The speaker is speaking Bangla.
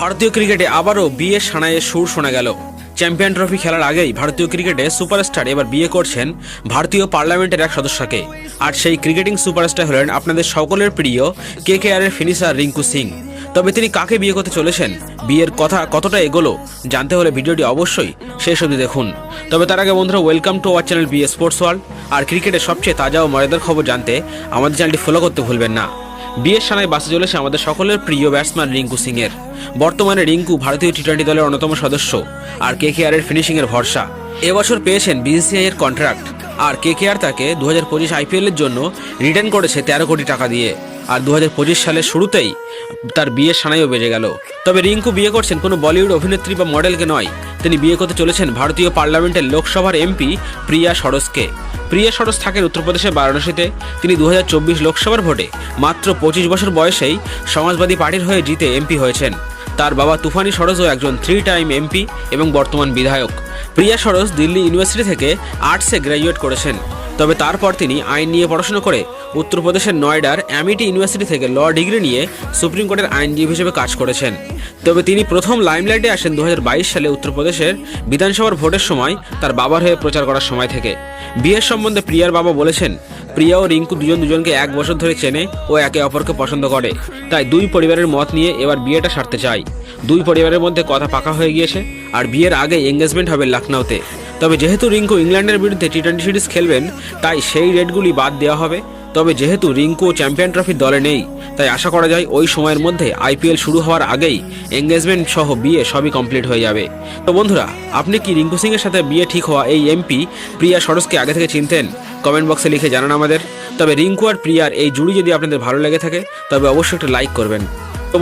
ভারতীয় ক্রিকেটে আবারও বিয়ে সানাইয়ের সুর শোনা গেল। চ্যাম্পিয়ন ট্রফি খেলার আগেই ভারতীয় ক্রিকেটে সুপারস্টার এবার বিয়ে করছেন ভারতীয় পার্লামেন্টের এক সদস্যকে। আর সেই ক্রিকেটিং সুপারস্টার হলেন আপনাদের সকলের প্রিয় কে কে আর এর ফিনিশার রিঙ্কু সিং। তবে তিনি কাকে বিয়ে করতে চলেছেন? বিয়ের কথা কতটা এগোলো? জানতে হলে ভিডিওটি অবশ্যই শেষ অবধি দেখুন। তবে তার আগে বন্ধুরা welcome to our channel BA sports world আর ক্রিকেটের সবচেয়ে তাজা ও মজাদার খবর জানতে আমাদের চ্যানেলটি ফলো করতে ভুলবেন না। বিয়ের সানায় বাসে চলেছে আমাদের সকলের প্রিয় ব্যাটসম্যান রিঙ্কু সিং এর বর্তমানে রিঙ্কু ভারতীয় টি টোয়েন্টি দলের অন্যতম সদস্য, আর কে কে আর এর ফিনিশিং এর ভরসা। এবছর পেয়েছেন বিসিসিআই এর কন্ট্রাক্ট আর কে কে আর তাকে দু হাজার পঁচিশ আইপিএল এর জন্য রিটার্ন করেছে তেরো কোটি টাকা দিয়ে। আর দু হাজার পঁচিশ সালের শুরুতেই তার বিয়ের সানাইও বেজে গেল। তবে রিঙ্কু বিয়ে করছেন কোনো বলিউড অভিনেত্রী বা মডেলকে নয়। তিনি বিয়ে করতে চলেছেন ভারতীয় পার্লামেন্টের লোকসভার এমপি প্রিয়া সরসকে প্রিয়া সরস থাকেন উত্তরপ্রদেশের বারাণসীতে। তিনি দু হাজার চব্বিশ লোকসভার ভোটে মাত্র পঁচিশ বছর বয়সেই সমাজবাদী পার্টির হয়ে জিতে এমপি হয়েছেন। তার বাবা তুফানি সরোজও একজন থ্রি টাইম এমপি এবং বর্তমান বিধায়ক। প্রিয়া সরোজ দিল্লি ইউনিভার্সিটি থেকে আর্টসে গ্র্যাজুয়েট করেছেন। তবে তারপর তিনি আইন নিয়ে পড়াশোনা করে উত্তরপ্রদেশের নয়ডার অ্যামিটি ইউনিভার্সিটি থেকে ল ডিগ্রি নিয়ে সুপ্রিম কোর্টের আইনজীবী হিসেবে কাজ করেছেন। তবে তিনি প্রথম লাইমলাইটে আসেন দু হাজার বাইশ সালে উত্তরপ্রদেশের বিধানসভার ভোটের সময় তার বাবার হয়ে প্রচার করার সময় থেকে। বিয়ের সম্বন্ধে প্রিয়ার বাবা বলেছেন প্রিয়া ও রিঙ্কু দুজন দুজনকে এক বছর ধরে চেনে ও একে অপরকে পছন্দ করে। তাই দুই পরিবারের মত নিয়ে এবার বিয়েটা সারতে চাই। দুই পরিবারের মধ্যে কথা পাকা হয়ে গিয়েছে আর বিয়ের আগে এঙ্গেজমেন্ট হবে লখনৌতে তবে যেহেতু রিঙ্কু ইংল্যান্ডের বিরুদ্ধে টি টোয়েন্টি সিরিজ খেলবেন, তাই সেই রেটগুলি বাদ দেওয়া হবে। তবে যেহেতু রিঙ্কু চ্যাম্পিয়ন ট্রফির দলে নেই, তাই আশা করা যায় ওই সময়ের মধ্যে আইপিএল শুরু হওয়ার আগেই এঙ্গেজমেন্ট সহ বিয়ে সবই কমপ্লিট হয়ে যাবে। তো বন্ধুরা, আপনি কি রিঙ্কু সিংয়ের সাথে বিয়ে ঠিক হওয়া এই এমপি প্রিয়া সরসকে আগে থেকে চিনতেন? কমেন্ট বক্সে লিখে জানান আমাদের। তবে রিঙ্কু আর প্রিয়ার এই জুড়ি যদি আপনাদের ভালো লেগে থাকে, তবে অবশ্যই একটা লাইক করবেন।